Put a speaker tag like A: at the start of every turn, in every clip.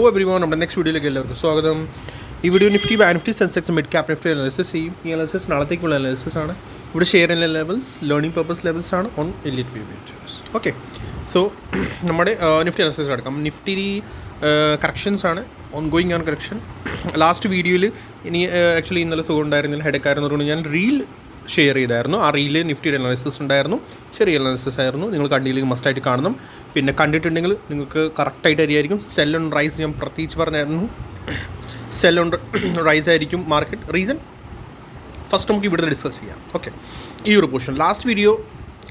A: Hello everyone നമ്മുടെ next വീഡിയോയിലേക്ക് എല്ലാവർക്കും സ്വാഗതം. ഈ വീഡിയോ നിഫ്റ്റി ബാ Nifty Sensex mid cap Nifty analysis ചെയ്യും ഈ അനാലിസിസ് നാളത്തേക്കുള്ള അനാലിസിസ് ആണ്. ഇവിടെ ഷെയർ ചെയ്യുന്ന ലെവൽസ് ലേണിംഗ് പർപ്പസ് ലെവൽസ് ആണ് on elite view okay so നമ്മുടെ നിഫ്റ്റി അനാലിസിസ് കിടക്കാം. നിഫ്റ്റി കറക്ഷൻസ് ആണ്. ഓൺ ഗോയിങ് ആണ് കറക്ഷൻ ലാസ്റ്റ് വീഡിയോയിൽ ഇനി ആക്ച്വലി ഇന്നലെ സുഖം ഉണ്ടായിരുന്നില്ല. ഹെഡക്കാരെന്ന് ഞാൻ റീൽ ഷെയർ ചെയ്തായിരുന്നു. ആ റീൽ നിഫ്റ്റിയുടെ അനാലിസിസ് ഉണ്ടായിരുന്നു. ചെറിയ അനാലിസിസ് ആയിരുന്നു. നിങ്ങൾ കണ്ടില്ലെങ്കിൽ മസ്റ്റായിട്ട് കാണണം. പിന്നെ കണ്ടിട്ടുണ്ടെങ്കിൽ നിങ്ങൾക്ക് കറക്റ്റായിട്ട് അറിയായിരിക്കും. സെൽ ഓൺ റൈസ് ഞാൻ പ്രത്യേകിച്ച് പറഞ്ഞായിരുന്നു. സെൽ ഓൺ റൈസ് ആയിരിക്കും മാർക്കറ്റ് റീസൺ ഫസ്റ്റ് നമുക്ക് ഇവിടുന്ന് ഡിസ്കസ് ചെയ്യാം. ഓക്കെ ഈ ഒരു പോർഷൻ ലാസ്റ്റ് വീഡിയോ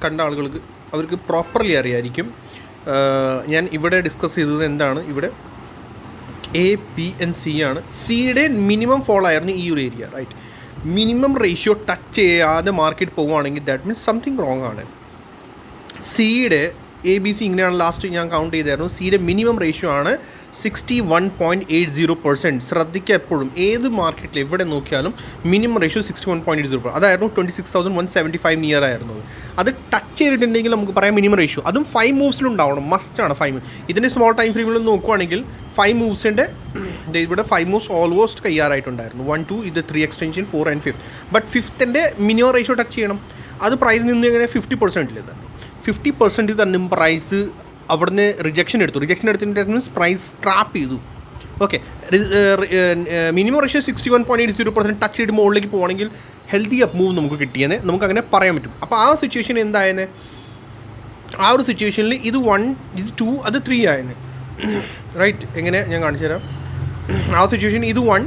A: കണ്ട ആളുകൾക്ക് അവർക്ക് പ്രോപ്പർലി അറിയായിരിക്കും. ഞാൻ ഇവിടെ ഡിസ്കസ് ചെയ്തത് എന്താണ്? ഇവിടെ എ പി എൻ സി ആണ് സിയുടെ മിനിമം ഫോൾ ആയിരുന്നു ഈ ഒരു area right minimum ratio touch ചെയ്യാതെ മാർക്കറ്റ് പോവുകയാണെങ്കിൽ ദാറ്റ് മീൻസ് സംതിങ് റോങ് ആണ്. സിയുടെ എ ബി സി ഇങ്ങനെയാണ് ലാസ്റ്റ് ഞാൻ കൗണ്ട് ചെയ്തായിരുന്നു. സിയുടെ മിനിമം റേഷ്യോ ആണ് sixty one point eight zero percent ശ്രദ്ധിക്കുക എപ്പോഴും ഏത് മാർക്കറ്റിൽ എവിടെ നോക്കിയാലും minimum ratio sixty one point eight zero അതായിരുന്നു twenty six thousand one seventy five near ആയിരുന്നു അത്. ടച്ച് ചെയ്തിട്ടുണ്ടെങ്കിൽ നമുക്ക് പറയാം മിനിമം റേഷ്യോ അതും ഫൈവ് മൂവ്സിലുണ്ടാവണം മസ്റ്റാണ് ഫൈവ് ഇതിന്റെ സ്മോൾ ടൈം ഫ്രെയിമിൽ നോക്കുവാണെങ്കിൽ ഫൈവ് മൂവ്സിന്റെ ഇവിടെ ഫൈവ് മൂവ്സ് ഓൾമോസ്റ്റ് കയ്യാറായിട്ടുണ്ടായിരുന്നു. വൺ ടു ഇത് three extension four and fifth but ഫിഫ്ത്തിന്റെ minimum ratio touch ചെയ്യണം. അത് പ്രൈസ് നിന്ന് ഇങ്ങനെ ഫിഫ്റ്റി പെർസെന്റിൽ തന്നെ. ഫിഫ്റ്റി പെർസെന്റിൽ തന്നെ പ്രൈസ് അവിടുന്ന് റിജക്ഷൻ എടുത്തു. റിജക്ഷൻ എടുത്തിട്ട് മീൻസ് പ്രൈസ് ട്രാപ്പ് ചെയ്തു. Okay minimum ratio sixty one point eight zero percent touch ചെയ്ത് മുകളിലേക്ക് പോകണമെങ്കിൽ ഹെൽത്തി അപ്പ് മൂവ് നമുക്ക് കിട്ടിയെന്ന് നമുക്ക് അങ്ങനെ പറയാൻ പറ്റും. അപ്പോൾ ആ സിറ്റുവേഷൻ എന്തായെന്ന്? ആ ഒരു സിറ്റുവേഷനിൽ ഇത് വൺ ഇത് ടു അത് ത്രീ ആയെന്ന്. റൈറ്റ് എങ്ങനെ? ഞാൻ കാണിച്ചു തരാം. ആ സിറ്റുവേഷൻ ഇത് വൺ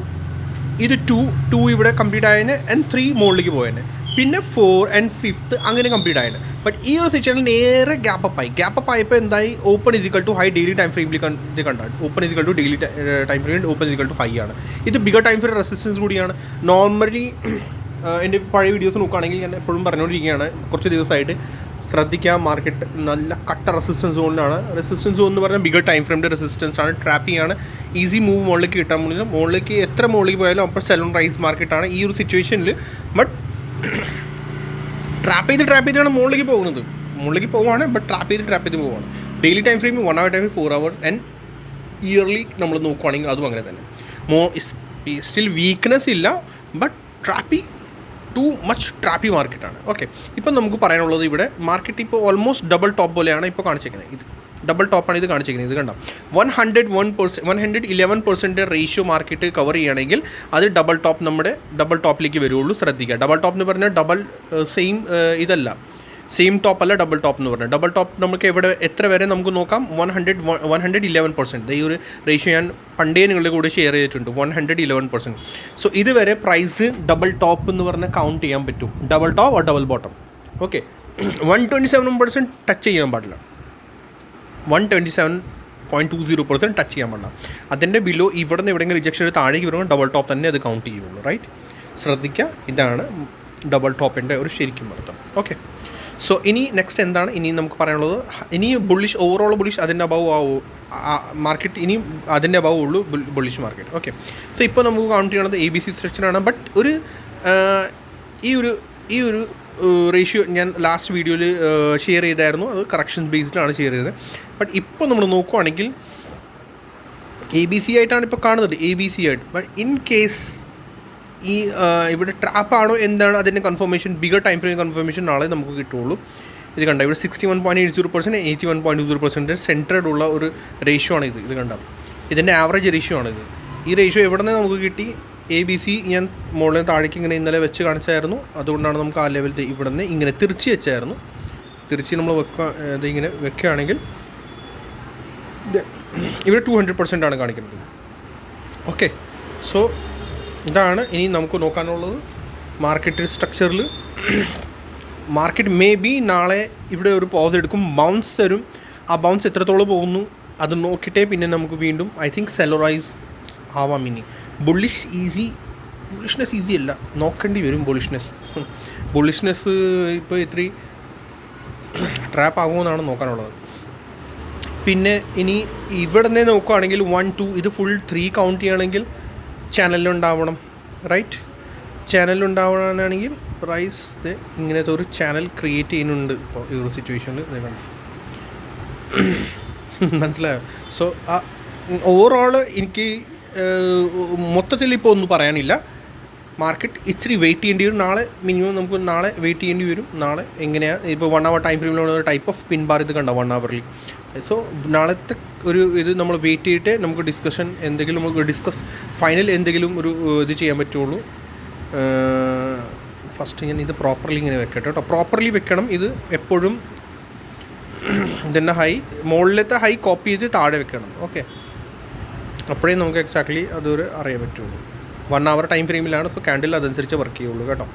A: ഇത് ടു ടു ഇവിടെ കംപ്ലീറ്റ് ആയതിന് ആൻഡ് ത്രീ മുകളിലേക്ക് പോയതിന് പിന്നെ ഫോർ ആൻഡ് ഫിഫ്ത്ത് അങ്ങനെ കംപ്ലീറ്റ് ആയത്. ബട്ട് ഈ ഒരു സിറ്റുവേഷനിൽ നേരെ ഗ്യാപ്പ് അപ്പ് ആയി. ഗ്യാപ്പ് അപ്പ് ആയപ്പോൾ എന്തായി? Open is equal to high daily time ഫ്രെയിമിൽ ഇത് കണ്ടാണ് open is equal to daily time frame open is equal to high ആണ്. ഇത് ബിഗർ ടൈം ഫ്രെയിം റെസിസ്റ്റൻസ് കൂടിയാണ്. നോർമലി എന്റെ പഴയ വീഡിയോസ് നോക്കുകയാണെങ്കിൽ ഞാൻ എപ്പോഴും പറഞ്ഞുകൊണ്ടിരിക്കുകയാണ്. കുറച്ച് ദിവസമായിട്ട് ശ്രദ്ധിക്കുക മാർക്കറ്റ് നല്ല കട്ട റെസിസ്റ്റൻസ് സോണിലാണ് റെസിസ്റ്റൻസ് സോൺ എന്ന് പറഞ്ഞാൽ ബിഗർ ടൈം ഫ്രെയിമിന്റെ റെസിസ്റ്റൻസ് ആണ്. ട്രാപ്പിംഗ് ആണ്. ഈസി മൂവ് മുകളിലേക്ക് കിട്ടാൻ മുന്നിൽ. മുകളിലേക്ക് എത്ര മുകളിലേക്ക് പോയാലും അപ്പോൾ സെലൺ റൈസ് മാർക്കറ്റാണ് ഈ ഒരു സിറ്റുവേഷനിൽ ബട്ട് ട്രാപ്പ് ചെയ്ത് ട്രാപ്പ് ചെയ്താണ് മുകളിലേക്ക് പോകുന്നത്. മുകളിലേക്ക് പോവുകയാണ് ബട്ട് ട്രാപ്പ് ചെയ്ത് ട്രാപ്പ് ചെയ്ത് പോവുകയാണ്. Daily time frame one hour time four hour and yearly നമ്മൾ നോക്കുവാണെങ്കിൽ അതും അങ്ങനെ തന്നെ. മോ സ്റ്റിൽ വീക്ക്നെസ് ഇല്ല but trappy too much trappy മാർക്കറ്റാണ് ഓക്കെ ഇപ്പം നമുക്ക് പറയാനുള്ളത് ഇവിടെ മാർക്കറ്റ് ഇപ്പോൾ ഓൾമോസ്റ്റ് ഡബിൾ ടോപ്പ് പോലെയാണ് ഇപ്പോൾ കാണിച്ചേക്കുന്നത്. ഇത് ഡബിൾ ടോപ്പാണ് ഇത് കാണിച്ചിരിക്കുന്നത്. ഇത് കണ്ടോ? One hundred one percent one hundred eleven percent ratio market cover ചെയ്യുകയാണെങ്കിൽ അത് ഡബിൾ ടോപ്പ് നമ്മുടെ ഡബിൾ ടോപ്പിലേക്ക് വരുള്ളൂ ശ്രദ്ധിക്കുക. ഡബിൾ ടോപ്പ് എന്ന് പറഞ്ഞാൽ ഡബിൾ സെയിം ഇതല്ല. സെയിം ടോപ്പ് അല്ല ഡബിൾ ടോപ്പ് എന്ന് പറഞ്ഞാൽ. ഡബിൾ ടോപ്പ് നമുക്ക് എവിടെ എത്ര വരെ നമുക്ക് നോക്കാം? One hundred one hundred eleven percent ഈ ഒരു റേഷ്യോ ഞാൻ പണ്ടേ നിങ്ങളുടെ കൂടെ ഷെയർ ചെയ്തിട്ടുണ്ട്. One hundred eleven percent so ഇതുവരെ പ്രൈസ് ഡബിൾ ടോപ്പ് എന്ന് പറഞ്ഞാൽ കൗണ്ട് ചെയ്യാൻ പറ്റും. Double top or double bottom okay one twenty seven percent touch ചെയ്യാൻ പാടില്ല. One twenty seven point two zero percent touch ചെയ്യാൻ പാടില്ല. അതിന്റെ ബിലോ ഇവിടെ നിന്ന് എവിടെയെങ്കിലും റിജക്ഷൻ എടുത്ത് താഴേക്ക് വരുമ്പോൾ ഡബിൾ ടോപ്പ് തന്നെ അത് കൗണ്ട് ചെയ്യുള്ളൂ റൈറ്റ് ശ്രദ്ധിക്കുക ഇതാണ് ഡബിൾ ടോപ്പിന്റെ ഒരു ശരിക്കും അർത്ഥം. ഓക്കെ സോ ഇനി നെക്സ്റ്റ് എന്താണ്? ഇനി നമുക്ക് പറയാനുള്ളത് ഇനി ബുള്ളിഷ് ഓവറോൾ ബുള്ളിഷ് അതിന്റെ അഭാവം ആവും മാർക്കറ്റ് ഇനി അതിന്റെ അഭാവം ഉള്ളൂ ബുള്ളിഷ് മാർക്കറ്റ് ഓക്കെ സോ ഇപ്പോൾ നമുക്ക് കൗണ്ട് ചെയ്യണത് എ ബി സി സ്ട്രക്ചറാണ് ബട്ട് ഒരു ഈ ഒരു ഈ ഒരു റേഷ്യോ ഞാൻ ലാസ്റ്റ് വീഡിയോയിൽ ഷെയർ ചെയ്തായിരുന്നു. അത് കറക്ഷൻ ബേസ്ഡിലാണ് ഷെയർ ചെയ്തത്. ബട്ട് ഇപ്പോൾ നമ്മൾ നോക്കുവാണെങ്കിൽ എ ബി സി ആയിട്ടാണ് ഇപ്പോൾ കാണുന്നത് എ ബി സി ആയിട്ട്. ബട്ട് ഇൻ കേസ് ഈ ഇവിടെ ട്രാപ്പാണോ എന്താണ് അതിന്റെ confirmation bigger time frame confirmation നാളെ നമുക്ക് കിട്ടുള്ളൂ. ഇത് കണ്ട ഇവിടെ sixty one point eight zero percent eighty one point zero percent centred ഉള്ള ഒരു റേഷ്യോ ആണ് ഇത് ഇത് കണ്ട? ഇതിന്റെ ആവറേജ് റേഷ്യോ ആണ് ഇത് ഈ റേഷ്യോ എവിടെ നിന്ന് നമുക്ക് കിട്ടി? എ ബി സി ഞാൻ മുകളിൽ താഴേക്ക് ഇങ്ങനെ ഇന്നലെ വെച്ച് കാണിച്ചായിരുന്നു. അതുകൊണ്ടാണ് നമുക്ക് ആ ലെവൽ ഇവിടെ നിന്ന് ഇങ്ങനെ തിരിച്ച് വെച്ചായിരുന്നു. തിരിച്ച് നമ്മൾ വെക്കുക ഇത് ഇങ്ങനെ വെക്കുകയാണെങ്കിൽ ഇവിടെ ടു ഹൺഡ്രഡ് പെർസെന്റ് ആണ് കാണിക്കുന്നത്. ഓക്കെ സോ ഇതാണ് ഇനി നമുക്ക് നോക്കാനുള്ളത് മാർക്കറ്റ് സ്ട്രക്ചറിൽ മാർക്കറ്റ് മേ ബി നാളെ ഇവിടെ ഒരു പോസ് എടുക്കും. ബൗൺസ് തരും. ആ ബൗൺസ് എത്രത്തോളം പോകുന്നു അത് നോക്കിയിട്ടേ പിന്നെ നമുക്ക് വീണ്ടും ഐ തിങ്ക് സെലറൈസ് ആവാം ഇനി. ബുള്ളിഷ് ഈസി ബുള്ളിഷ്നെസ് ഈസി അല്ല. നോക്കേണ്ടി വരും ബുള്ളിഷ്നെസ് ബുള്ളിഷ്നെസ് ഇപ്പോൾ ഇത്രയും ട്രാപ്പ് ആകുമെന്നാണ് നോക്കാനുള്ളത്. പിന്നെ ഇനി ഇവിടെ നിന്ന് നോക്കുകയാണെങ്കിൽ വൺ ടു ഇത് ഫുൾ ത്രീ കൗണ്ട് ചെയ്യുകയാണെങ്കിൽ ചാനലിലുണ്ടാവണം റൈറ്റ് ചാനലിലുണ്ടാവണമെന്നാണെങ്കിൽ പ്രൈസ് ഇങ്ങനത്തെ ഒരു ചാനൽ ക്രിയേറ്റ് ചെയ്യുന്നുണ്ട്. ഇപ്പോൾ ഈ ഒരു സിറ്റുവേഷനിൽ ഇത് മനസ്സിലായോ? സോ ഓവറോൾ എനിക്ക് മൊത്തത്തിൽ ഇപ്പോൾ ഒന്നും പറയാനില്ല. മാർക്കറ്റ് ഇച്ചിരി വെയിറ്റ് ചെയ്യേണ്ടി വരും. നാളെ മിനിമം നമുക്ക് നാളെ വെയിറ്റ് ചെയ്യേണ്ടി വരും. നാളെ എങ്ങനെയാണ് ഇപ്പോൾ വൺ അവർ ടൈം ഫ്രെയിമിലുള്ള ടൈപ്പ് ഓഫ് പിൻ ബാർ ഇത് കണ്ടോ? വൺ അവറിൽ സോ നാളത്തെ ഒരു ഇത് നമ്മൾ വെയിറ്റ് ചെയ്തിട്ട് നമുക്ക് ഡിസ്കഷൻ എന്തെങ്കിലും നമുക്ക് ഡിസ്കസ് ഫൈനൽ എന്തെങ്കിലും ഒരു ഇത് ചെയ്യാൻ പറ്റുള്ളൂ. ഫസ്റ്റ് ഞാൻ ഇത് പ്രോപ്പർലി ഇങ്ങനെ വെക്കട്ടെ കേട്ടോ. പ്രോപ്പർലി വെക്കണം. ഇത് എപ്പോഴും ഇതിന്റെ ഹൈ മുകളിലത്തെ ഹൈ കോപ്പി ചെയ്ത് താഴെ വെക്കണം. ഓക്കെ അപ്പോഴേ നമുക്ക് എക്സാക്ട്ലി അതൊരു അറിയാൻ പറ്റുള്ളൂ. വൺ അവർ ടൈം ഫ്രെയിമിലാണ് സോ ക്യാൻഡിൽ അതനുസരിച്ച് വർക്ക് ചെയ്യുള്ളൂ കേട്ടോ.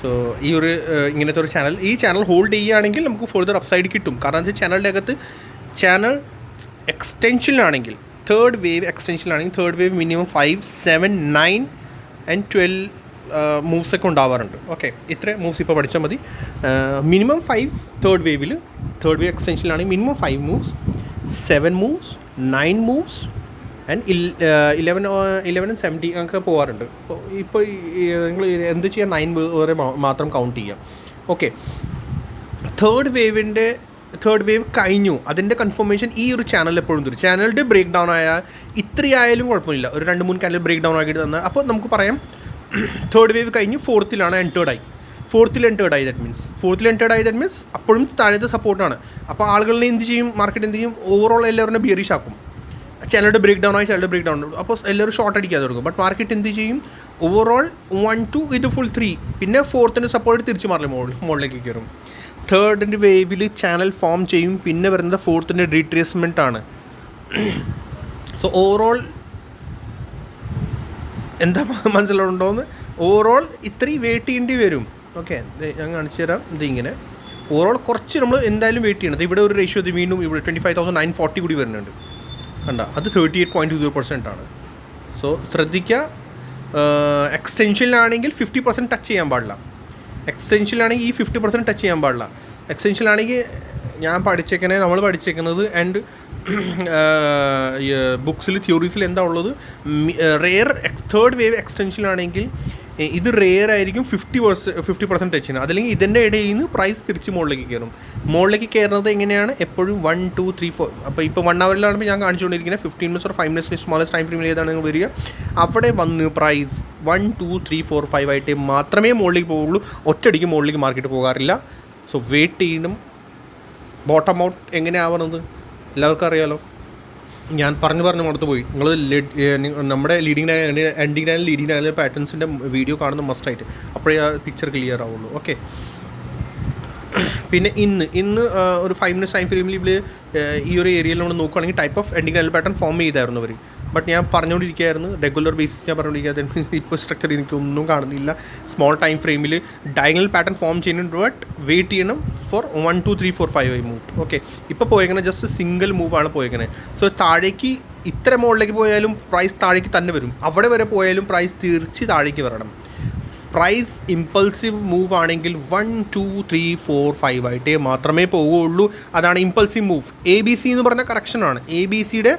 A: സോ ഈ ഒരു ഇങ്ങനത്തെ ഒരു ചാനൽ ഈ ചാനൽ ഹോൾഡ് ചെയ്യുകയാണെങ്കിൽ നമുക്ക് ഫർദർ അപ്സൈഡ് കിട്ടും. കാരണം വെച്ചാൽ ചാനലിന്റെ അകത്ത് ചാനൽ എക്സ്റ്റൻഷനിലാണെങ്കിൽ third wave എക്സ്റ്റൻഷനിലാണെങ്കിൽ third wave minimum five seven nine and twelve moves ഒക്കെ ഉണ്ടാവാറുണ്ട്. ഓക്കെ ഇത്ര മൂവ്സ് ഇപ്പോൾ പഠിച്ചാൽ മതി. മിനിമം ഫൈവ് തേർഡ് വേവിൽ third wave എക്സ്റ്റൻഷനിലാണെങ്കിൽ minimum five moves seven moves nine moves and eleven eleven and seventy അങ്ങനെ പോകാറുണ്ട് ഇപ്പോൾ ഇപ്പോൾ നിങ്ങൾ എന്ത് ചെയ്യാം? നയൻ വരെ മാത്രം കൗണ്ട് ചെയ്യാം. ഓക്കെ തേർഡ് വേവിന്റെ തേർഡ് വേവ് കഴിഞ്ഞു. അതിന്റെ കൺഫർമേഷൻ ഈ ഒരു ചാനൽ എപ്പോഴും തരും ചാനലിന്റെ ബ്രേക്ക് ഡൗൺ ആയാൽ ഇത്രയായാലും കുഴപ്പമില്ല ഒരു രണ്ട് മൂന്ന് ചാനൽ ബ്രേക്ക് ഡൗൺ ആക്കിയിട്ട് തന്നാൽ അപ്പോൾ നമുക്ക് പറയാം തേർഡ് വേവ് കഴിഞ്ഞ് ഫോർത്തിലാണ് എന്റേർഡ് ആയി. ഫോർത്തിൽ എന്റേർഡ് ആയി ദറ്റ് മീൻസ് ഫോർത്തിൽ എന്റേർഡ് ആയി ദറ്റ് മീൻസ് അപ്പോഴും താഴത്തെ സപ്പോർട്ടാണ് അപ്പോൾ ആളുകളെ എന്ത് ചെയ്യും? മാർക്കറ്റ് എന്ത് ചെയ്യും? ഓവറോൾ എല്ലാവരും ബിയറിഷ് ആക്കും. ചിലരുടെ ബ്രേക്ക് ഡൗൺ ആയി ചിലരുടെ ബ്രേക്ക് ഡൗൺ അപ്പോൾ എല്ലാവരും ഷോർട്ട് അടിക്കാതെ തുടങ്ങും. ബട്ട് മാർക്കറ്റ് എന്ത് ചെയ്യും? ഓവറോൾ വൺ ടു ഇത് ഫുൾ ത്രീ പിന്നെ ഫോർത്തിന്റെ സപ്പോർട്ട് തിരിച്ച് മാറില്ല മുകളിൽ മുകളിലേക്ക് കയറും. തേർഡിന്റെ വേവിൽ ചാനൽ ഫോം ചെയ്യും. പിന്നെ വരുന്നത് ഫോർത്തിന്റെ റീട്രേസ്മെന്റ് ആണ്. സോ ഓവറോൾ എന്താ മനസ്സിലുണ്ടോയെന്ന് ഓവറോൾ ഇത്രയും വെയിറ്റ് ചെയ്യേണ്ടി വരും. ഓക്കെ ഞാൻ കാണിച്ചു തരാം. ഇതിങ്ങനെ ഓവറോൾ കുറച്ച് നമ്മൾ എന്തായാലും വെയിറ്റ് ചെയ്യണം. ഇവിടെ ഒരു റേഷ്യോ ഇത് വീണ്ടും ഇവിടെ twenty five thousand nine forty കൂടി വരുന്നുണ്ട്. കണ്ട. അത് thirty eight point zero percent ആണ്. സോ ശ്രദ്ധിക്കുക എക്സ്റ്റൻഷനിലാണെങ്കിൽ ഫിഫ്റ്റി പെർസെന്റ് ടച്ച് ചെയ്യാൻ പാടില്ല. എക്സ്റ്റൻഷനിലാണെങ്കിൽ ഈ ഫിഫ്റ്റി പെർസെന്റ് ടച്ച് ചെയ്യാൻ പാടില്ല. എക്സ്റ്റൻഷനിലാണെങ്കിൽ ഞാൻ പഠിച്ചേക്കണേ നമ്മൾ പഠിച്ചേക്കുന്നത് ആൻഡ് ബുക്സിൽ തിയോറീസിൽ എന്താ ഉള്ളത്? റെയർ തേർഡ് വേവ് എക്സ്റ്റൻഷനിലാണെങ്കിൽ ഇത് റെയർ ആയിരിക്കും ഫിഫ്റ്റി പെർസെ ഫിഫ്റ്റി പെർസെന്റ് ടച്ച് ചെയ്യുന്നത് അതല്ലെങ്കിൽ ഇതിന്റെ ഇടയിൽ നിന്ന് പ്രൈസ് തിരിച്ച് മുകളിലേക്ക് കയറും. മുകളിലേക്ക് കയറുന്നത് എങ്ങനെയാണ്? എപ്പോഴും വൺ ടു ത്രീ ഫോർ അപ്പോൾ ഇപ്പോൾ വൺ അവറിലാണെങ്കിൽ ഞാൻ കാണിച്ചുകൊണ്ടിരിക്കുന്നത് fifteen minutes or five minutes smallest time ഫ്രീമിൽ ഏതാണ് നിങ്ങൾ വരിക? അവിടെ വന്ന് price one two three four five ആയിട്ട് മാത്രമേ മുകളിലേക്ക് പോവുള്ളൂ. ഒറ്റയടിക്ക് മുകളിലേക്ക് മാർക്കറ്റ് പോകാറില്ല. സോ വെയിറ്റ് ചെയ്യണം. ബോട്ടം ഔട്ട് എങ്ങനെയാവണത്? എല്ലാവർക്കും അറിയാലോ? ഞാൻ പറഞ്ഞു പറഞ്ഞു കൊടുത്ത് പോയി. നിങ്ങൾ നമ്മുടെ ലീഡിങ് എൻഡിങ് ലൈനിൽ ലീഡിങ് ആയാലും പാറ്റേൺസിന്റെ വീഡിയോ കാണുന്ന മസ്റ്റായിട്ട് അപ്പോഴേ ആ പിക്ചർ ക്ലിയർ ആവുള്ളൂ. ഓക്കെ പിന്നെ ഇന്ന് ഇന്ന് ഒരു ഫൈവ് മിനിറ്റ്സ് ടൈം ഫ്രെയിമിൽ ഇവർ ഈ ഒരു ഏരിയയിൽ നമ്മൾ നോക്കുകയാണെങ്കിൽ type of ending pattern form ചെയ്തായിരുന്നു അവർ ബട്ട് ഞാൻ പറഞ്ഞുകൊണ്ടിരിക്കുകയായിരുന്നു. റെഗുലർ ബേസിസ് ഞാൻ പറഞ്ഞുകൊണ്ടിരിക്കുക ഇപ്പോൾ സ്ട്രക്ചർ എനിക്കൊന്നും കാണുന്നില്ല. സ്മോൾ ടൈം ഫ്രെയിമിൽ ഡയഗണൽ പാറ്റേൺ ഫോം ചെയ്യുന്നുണ്ട്. ബട്ട് വെയിറ്റ് ചെയ്യണം four one two three four five I move okay ഇപ്പോൾ പോയേക്കണേ ജസ്റ്റ് സിംഗിൾ മൂവാണ് പോയേക്കണേ. സോ താഴേക്ക് ഇത്ര മുകളിലേക്ക് പോയാലും പ്രൈസ് താഴേക്ക് തന്നെ വരും. അവിടെ വരെ പോയാലും പ്രൈസ് തിരിച്ച് താഴേക്ക് വരണം. പ്രൈസ് ഇമ്പൾസീവ് മൂവ് ആണെങ്കിൽ one two three four five ആയിട്ടേ മാത്രമേ പോവുകയുള്ളൂ. അതാണ് impulsive move A B C എന്ന് പറഞ്ഞ കറക്ഷനാണ് എ ബി സിയുടെ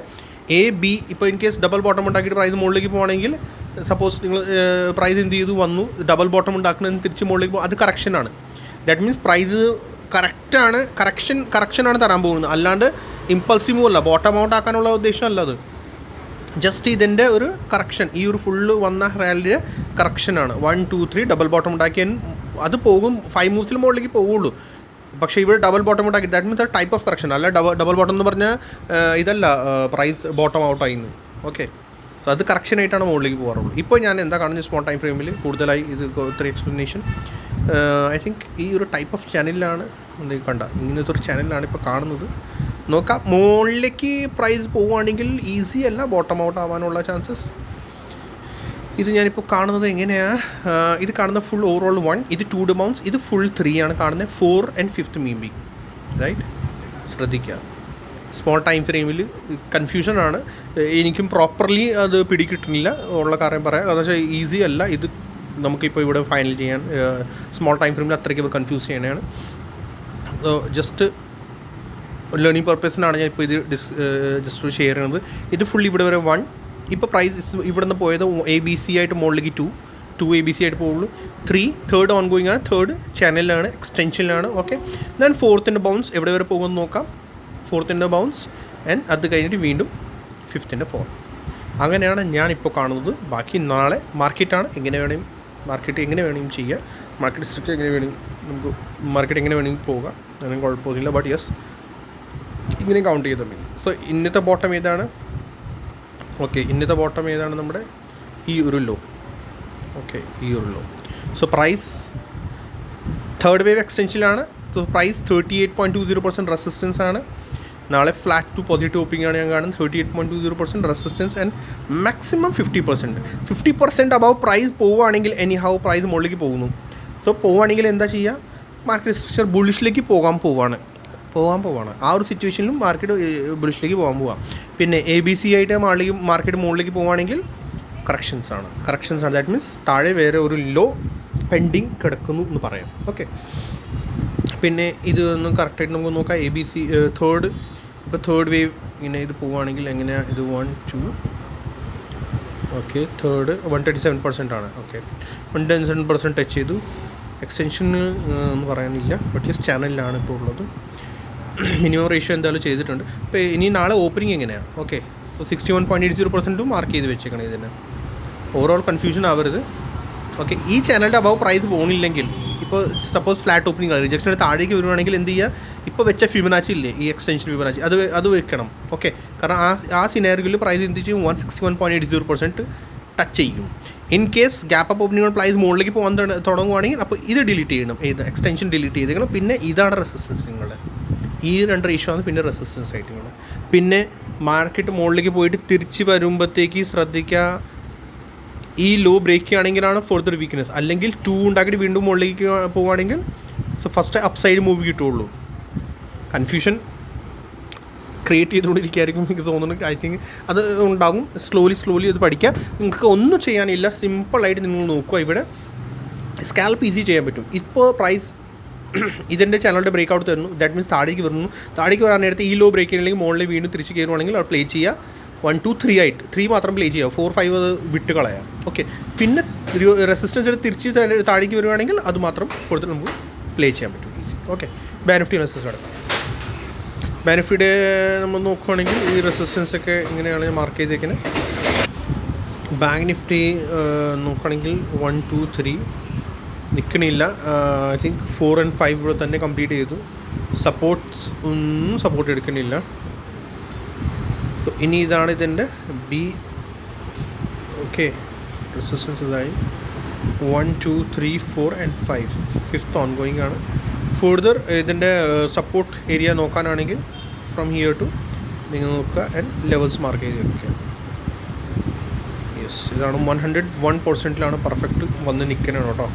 A: എ ബി ഇപ്പോൾ ഇൻ കേസ് ഡബിൾ ബോട്ടം ഉണ്ടാക്കിയിട്ട് പ്രൈസ് മുകളിലേക്ക് പോകണമെങ്കിൽ സപ്പോസ് നിങ്ങൾ പ്രൈസ് എന്ത് ചെയ്തു? വന്നു. ഡബിൾ ബോട്ടം ഉണ്ടാക്കുന്നതിന് തിരിച്ച് മുകളിലേക്ക് പോകും അത് കറക്ഷനാണ് ദാറ്റ് മീൻസ് പ്രൈസ് കറക്റ്റാണ് കറക്ഷൻ കറക്ഷനാണ് തരാൻ പോകുന്നത്. അല്ലാണ്ട് ഇമ്പൾസീവ് മൂവ് അല്ല. ബോട്ടം ഔട്ട് ആക്കാനുള്ള ഉദ്ദേശമല്ല അത്. ജസ്റ്റ് ഇതിന്റെ ഒരു കറക്ഷൻ ഈ ഒരു ഫുള്ള് വന്ന റാലിയുടെ കറക്ഷനാണ് one two three double bottom ഉണ്ടാക്കിയാൽ അത് പോകും. ഫൈവ് മൂവ്സിൽ മുകളിലേക്ക് പോവുള്ളൂ. പക്ഷേ ഇവിടെ ഡബിൾ ബോട്ടം ഔട്ട് ആക്കി. That means type of correction അല്ല ഡബിൾ ഡബിൾ ബോട്ടം എന്ന് പറഞ്ഞാൽ ഇതല്ല പ്രൈസ് ബോട്ടം ഔട്ട് ആയിന്ന്. ഓക്കെ സോ അത് കറക്ഷനായിട്ടാണ് മുകളിലേക്ക് പോകാറുള്ളൂ. ഇപ്പോൾ ഞാൻ എന്താ കാണുന്നത് സ്മോൾ ടൈം ഫ്രെയിമിൽ കൂടുതലായി ഇത് ഒത്തിരി എക്സ്പ്ലനേഷൻ ഐ തിങ്ക് ഈ ഒരു ടൈപ്പ് ഓഫ് ചാനലിലാണ് കണ്ട. ഇങ്ങനത്തെ ഒരു ചാനലിലാണ് ഇപ്പോൾ കാണുന്നത്. നോക്കാം. മുകളിലേക്ക് പ്രൈസ് പോവുകയാണെങ്കിൽ ഈസി അല്ല ബോട്ടം ഔട്ട് ആവാനുള്ള ചാൻസസ് ഇത് ഞാനിപ്പോൾ കാണുന്നത് എങ്ങനെയാണ് ഇത് കാണുന്ന ഫുൾ ഓവറോൾ വൺ ഇത് ടു ഡെമൗണ്ട്സ് ഇത് ഫുൾ ത്രീ ആണ് കാണുന്നത് ഫോർ ആൻഡ് ഫിഫ്ത്ത് മീം ബി റൈറ്റ് ശ്രദ്ധിക്കുക സ്മോൾ ടൈം ഫ്രെയിമിൽ കൺഫ്യൂഷനാണ് എനിക്കും പ്രോപ്പർലി അത് പിടികിട്ടുന്നില്ല. ഉള്ള കാര്യം പറയാം. അതെന്ന് വെച്ചാൽ ഈസി അല്ല. ഇത് നമുക്കിപ്പോൾ ഇവിടെ ഫൈനൽ ചെയ്യാൻ സ്മോൾ ടൈം ഫ്രെയിമിൽ അത്രയ്ക്ക് കൺഫ്യൂസ് ചെയ്യണതാണ് ജസ്റ്റ് ലേണിംഗ് പർപ്പസിനാണ് ഞാൻ ഇപ്പോൾ ഇത് ഡിസ് ജസ്റ്റ് ഷെയർ ചെയ്യുന്നത് ഇത് ഫുൾ ഇവിടെ വരെ വൺ ഇപ്പോൾ പ്രൈസ് ഇവിടുന്ന് പോയത് എ ബി സി ആയിട്ട് മുകളിലേക്ക് two two A B C ആയിട്ട് പോകുള്ളൂ ത്രീ തേർഡ് ഓൺ ഗോയിങ് ആണ് തേർഡ് ചാനലിലാണ് എക്സ്റ്റൻഷനിലാണ് ഓക്കെ ദെൻ ഫോർത്തിന്റെ ബൗൺസ് എവിടെ വരെ പോകുമെന്ന് നോക്കാം. ഫോർത്തിന്റെ ബൗൺസ് ആൻഡ് അത് കഴിഞ്ഞിട്ട് വീണ്ടും ഫിഫ്ത്തിന്റെ ഫോർ അങ്ങനെയാണ് ഞാനിപ്പോൾ കാണുന്നത്. ബാക്കി നാളെ മാർക്കറ്റാണ് എങ്ങനെ വേണമെങ്കിലും മാർക്കറ്റ് എങ്ങനെ വേണമെങ്കിലും ചെയ്യുക മാർക്കറ്റ് സ്ട്രിക്റ്റ് എങ്ങനെ വേണമെങ്കിലും നമുക്ക് മാർക്കറ്റ് എങ്ങനെ വേണമെങ്കിൽ പോകാം. അതിനും കുഴപ്പമൊന്നുമില്ല. ബട്ട് യെസ് ഇങ്ങനെ കൗണ്ട് ചെയ്തിട്ടുണ്ടെങ്കിൽ സോ ഇന്നത്തെ ബോട്ടം ഏതാണ്? ഓക്കെ ഇന്നത്തെ ബോട്ടം ഏതാണ് നമ്മുടെ? ഈ ഒരു ലോ ഓക്കെ ഈ ഒരു low so price third wave എക്സ്റ്റൻഷനിലാണ് so price thirty eight point two zero percent resistance ആണ്. നാളെ ഫ്ലാറ്റ് ടു പോസിറ്റീവ് ഓപ്പിംഗ് ആണ് ഞാൻ കാണുന്നത്. Thirty eight point two zero percent resistance and maximum fifty percent fifty percent above price പോവുകയാണെങ്കിൽ anyhow price മുകളിലേക്ക് പോകുന്നു. So പോവുകയാണെങ്കിൽ എന്താ ചെയ്യുക? മാർക്കറ്റ് സ്ട്രക്ചർ ബുള്ളിഷിലേക്ക് പോകാൻ പോവാണ് പോകാൻ പോവാണ്. ആ ഒരു സിറ്റുവേഷനിലും മാർക്കറ്റ് ബുള്ളിഷിലേക്ക് പോകാൻ പോവാം. പിന്നെ എ ബി സി ആയിട്ട് മാളിലേക്ക് മാർക്കറ്റ് മുകളിലേക്ക് പോവുകയാണെങ്കിൽ കറക്ഷൻസ് ആണ്. കറക്ഷൻസ് ആണ്. ദാറ്റ് മീൻസ് താഴെ വേറെ ഒരു ലോ പെൻഡിങ് കിടക്കുന്നു എന്ന് പറയാം. ഓക്കെ പിന്നെ ഇത് ഒന്ന് കറക്റ്റായിട്ട് നമുക്ക് നോക്കാം. എ ബി സി തേർഡ് ഇപ്പോൾ തേർഡ് വേവ് ഇങ്ങനെ ഇത് പോവുകയാണെങ്കിൽ എങ്ങനെയാണ് ഇത് one two okay third one thirty seven percent ആണ്. Okay one thirty seven percent touch ചെയ്തു എക്സ്റ്റൻഷന് എന്ന് പറയാനില്ല. ബട്ട് ജസ്റ്റ് ചാനലിലാണ് ഇപ്പോൾ ഉള്ളത്. മിനിമം റേഷ്യോ എന്തായാലും ചെയ്തിട്ടുണ്ട്. ഇപ്പോൾ ഇനി നാളെ ഓപ്പണിംഗ് എങ്ങനെയാണ് okay so sixty one point eight zero പെർസെന്റും mark ചെയ്ത് വെച്ചേക്കണം ഇതിന്. ഓവറോൾ കൺഫ്യൂഷൻ ആവരുത്. ഓക്കെ ഈ ചാനലിന്റെ അബവ് പ്രൈസ് പോകുന്നില്ലെങ്കിൽ ഇപ്പോൾ സപ്പോസ് ഫ്ലാറ്റ് ഓപ്പണിംഗ് ആണ്. റിജക്ഷൻ താഴേക്ക് വരുവാണെങ്കിൽ എന്ത് ചെയ്യുക ഇപ്പോൾ വെച്ച ഫിബനാച്ചി ഇല്ലേ? ഈ എക്സ്റ്റൻഷൻ ഫിബനാച്ചി അത് അത് വെക്കണം. ഓക്കെ കാരണം ആ ആ സിനാരിയിൽ പ്രൈസ് എന്ത് ചെയ്യും? One sixty one point eight zero percent touch ചെയ്യും. In case gap up opening price മുകളിലേക്ക് പോകാൻ തുടങ്ങുവാണെങ്കിൽ അപ്പോൾ ഇത് ഡിലീറ്റ് ചെയ്യണം. ഏത്? എക്സ്റ്റൻഷൻ ഡിലീറ്റ് ചെയ്തേക്കണം. പിന്നെ ഇതാണ് റെസിസ്റ്റൻസ് നിങ്ങൾ ഈ രണ്ട് റേഷ്യോ ആണ് പിന്നെ റെസിസ്റ്റൻസ് ആയിട്ട് നിങ്ങൾ പിന്നെ മാർക്കറ്റ് മുകളിലേക്ക് പോയിട്ട് തിരിച്ച് വരുമ്പോഴത്തേക്ക് ശ്രദ്ധിക്കുക ഈ ലോ ബ്രേക്ക് ചെയ്യുകയാണെങ്കിലാണ് ഫോർദർ വീക്ക്നെസ് അല്ലെങ്കിൽ ടു ഉണ്ടാക്കിയിട്ട് വീണ്ടും മുകളിലേക്ക് പോവുകയാണെങ്കിൽ so first upside move കിട്ടുള്ളൂ കൺഫ്യൂഷൻ ക്രിയേറ്റ് ചെയ്തുകൊണ്ടിരിക്കുകയായിരിക്കും എനിക്ക് തോന്നുന്നു ഐ തിങ്ക് അത് ഉണ്ടാകും. സ്ലോലി സ്ലോലി അത് പഠിക്കുക. നിങ്ങൾക്ക് ഒന്നും ചെയ്യാനില്ല. സിമ്പിളായിട്ട് നിങ്ങൾ നോക്കുക. ഇവിടെ സ്കാൽപ്പ് ഈസി ചെയ്യാൻ പറ്റും. ഇപ്പോൾ പ്രൈസ് ഇതിന്റെ ചാനലിന്റെ ബ്രേക്ക് ഔട്ട് തരുന്നു. ദാറ്റ് മീൻസ് താഴേക്ക് വരുന്നു. താഴേക്ക് വരാൻ നേരത്തെ ഈ ലോ ബ്രേക്ക് ചെയ്യണമെങ്കിൽ മുകളിൽ വീണ്ടും തിരിച്ച് കയറുവാണെങ്കിൽ അവർ പ്ലേ ചെയ്യുക വൺ ടു ത്രീ ആയിട്ട്. ത്രീ മാത്രം പ്ലേ ചെയ്യുക ഫോർ ഫൈവ് അത് വിട്ട് കളയാം. ഓക്കെ പിന്നെ റെസിസ്റ്റൻസ് എടുത്ത് തിരിച്ച് താഴെ- താഴേക്ക് വരുവാണെങ്കിൽ അത് മാത്രം കൊടുത്തിട്ട് നമുക്ക് പ്ലേ ചെയ്യാൻ പറ്റും. ഈസി ഓക്കെ ബാനിഫിറ്റി റെസിസ്റ്റൻസ് എടുക്കാം നമ്മൾ നോക്കുവാണെങ്കിൽ ഈ റെസിസ്റ്റൻസ് ഒക്കെ ഇങ്ങനെയാണ് മാർക്ക് ചെയ്തേക്കുന്നത് ബാങ്ക് നിഫ്റ്റി നോക്കുകയാണെങ്കിൽ one two three നിൽക്കണില്ല I think four and five ഇവിടെ തന്നെ കംപ്ലീറ്റ് ചെയ്തു. സപ്പോർട്ട്സ് ഒന്നും സപ്പോർട്ട് എടുക്കണില്ല. സോ ഇനി ഇതാണ് ഇതിന്റെ ബി ഓക്കെ റെസിസ്റ്റൻസ് ഇതായി. One two three four and five fifth ongoing ആണ്. ഫർദർ ഇതിന്റെ സപ്പോർട്ട് ഏരിയ നോക്കാനാണെങ്കിൽ ഫ്രം ഹിയർ ടു നിങ്ങൾ നോക്കുക ആൻഡ് ലെവൽസ് മാർക്ക് ചെയ്ത് വെക്കുക. യെസ് ഇതാണ് വൺ ഹൺഡ്രഡ് വൺ പെർസെന്റിലാണ് പെർഫെക്റ്റ് വന്ന് നിൽക്കുന്നത് കേട്ടോ.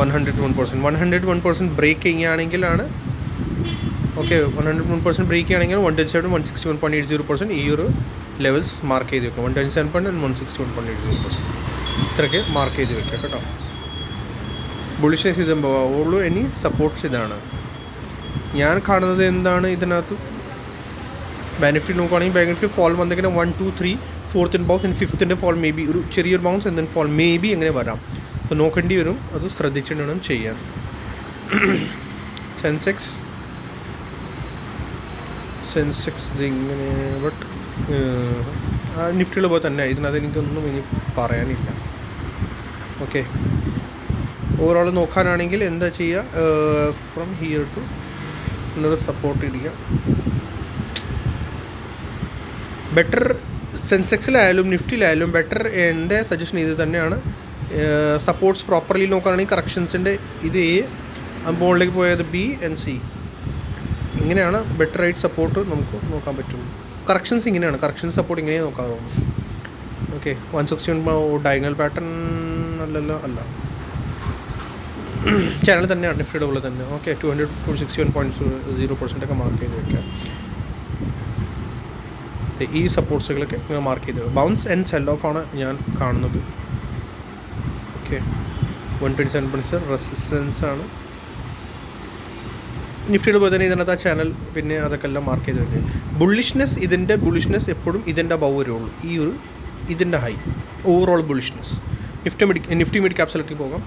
A: One hundred one percent one hundred one percent break ചെയ്യുകയാണെങ്കിലാണ് okay one hundred one percent break ചെയ്യുകയാണെങ്കിൽ one twenty seven one sixty one point eight zero percent ഈ ഒരു ലെവൽസ് മാർക്ക് ചെയ്ത് വെക്കുക one twenty seven point one sixty one point eight zero percent ഇത്രയ്ക്ക് mark ചെയ്ത് വെക്കുക കേട്ടോ. ബുളിഷ്നെസ് ഇത് ഉള്ളൂ ഇനി സപ്പോർട്ട്സ് ഇതാണ്. ഞാൻ കാണുന്നത് എന്താണ് ഇതിനകത്ത്? ബെനിഫിറ്റ് നോക്കുകയാണെങ്കിൽ ബെനിഫിറ്റ് ഫോൾ വന്നിങ്ങനെ വൺ ടു ത്രീ ഫോർത്തിൻ ബൗൺസ് ആൻഡ് ഫിഫ്ത്തിന്റെ ഫോൾ മേ ബി ഒരു ചെറിയൊരു ബൗൺസ് എന്തെങ്കിലും ഫോൾ മേ ബി എങ്ങനെ വരാം. അപ്പോൾ നോക്കേണ്ടി വരും. അത് ശ്രദ്ധിച്ചിട്ട് വേണം ചെയ്യാൻ. സെൻസെക്സ് സെൻസെക്സ് ഇതിങ്ങനെ ബട്ട് നിഫ്റ്റിയുള്ള പോലെ തന്നെ. ഇതിനകത്ത് എനിക്കൊന്നും ഇനി പറയാനില്ല. ഓക്കെ ഓവറോൾ നോക്കാനാണെങ്കിൽ എന്താ ചെയ്യുക? ഫ്രം ഹിയർ ടു എന്നൊരു സപ്പോർട്ട് ഇടിക്കുക ബെറ്റർ സെൻസെക്സിലായാലും നിഫ്റ്റിയിലായാലും ബെറ്റർ എന്റെ സജഷൻ ഇത് തന്നെയാണ്. സപ്പോർട്ട്സ് പ്രോപ്പർലി നോക്കുകയാണെങ്കിൽ കറക്ഷൻസിന്റെ ഇത് എ ബോളിലേക്ക് പോയത് ബി ആൻഡ് സി ഇങ്ങനെയാണ് ബെറ്റർ ആയിട്ട് സപ്പോർട്ട് നമുക്ക് നോക്കാൻ പറ്റും. കറക്ഷൻസ് ഇങ്ങനെയാണ്. കറക്ഷൻ സപ്പോർട്ട് ഇങ്ങനെ നോക്കാറുള്ളൂ okay one sixty one diagonal pattern അല്ലല്ലോ? അല്ല. ചാനൽ തന്നെയാണ്. നിഫ്റ്റിയുടെ ഉള്ളത് തന്നെ. Okay two hundred two sixty one point zero percent ഒക്കെ മാർക്ക് ചെയ്ത് വെക്കാം. ദേ ഈ സപ്പോർട്ട്സുകളൊക്കെ ഇങ്ങനെ മാർക്ക് ചെയ്ത് ബൗൺസ് ആൻഡ് സെൽ ഓഫ് ആണ് ഞാൻ കാണുന്നത്. Okay. One twenty seven point seven resistance ആണ്. നിഫ്റ്റിയുടെ പോലെ തന്നെ ഇതിനകത്ത് ആ ചാനൽ പിന്നെ അതൊക്കെ എല്ലാം മാർക്ക് ചെയ്ത് വരുന്നത്. ബുള്ളിഷ്നെസ് ഇതിന്റെ ബുള്ളിഷ്നെസ് എപ്പോഴും ഇതിന്റെ അബവ് വരുള്ളൂ ഈ ഒരു ഇതിന്റെ high overall bullishness Nifty mid Nifty mid cap select പോകാം.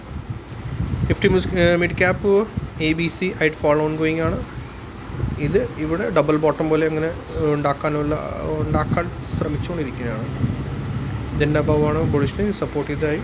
A: Nifty mid cap A B C ആയിട്ട് ഫോളോ ഓൺ ഗോയിങ് ആണ്. ഇത് ഇവിടെ ഡബിൾ ബോട്ടം പോലെ അങ്ങനെ ഉണ്ടാക്കാനുള്ള ഉണ്ടാക്കാൻ ശ്രമിച്ചുകൊണ്ടിരിക്കുകയാണ്. ഇതിന്റെ അഭാവമാണ് ബുളിഷിനെ സപ്പോർട്ട് ചെയ്തതായി.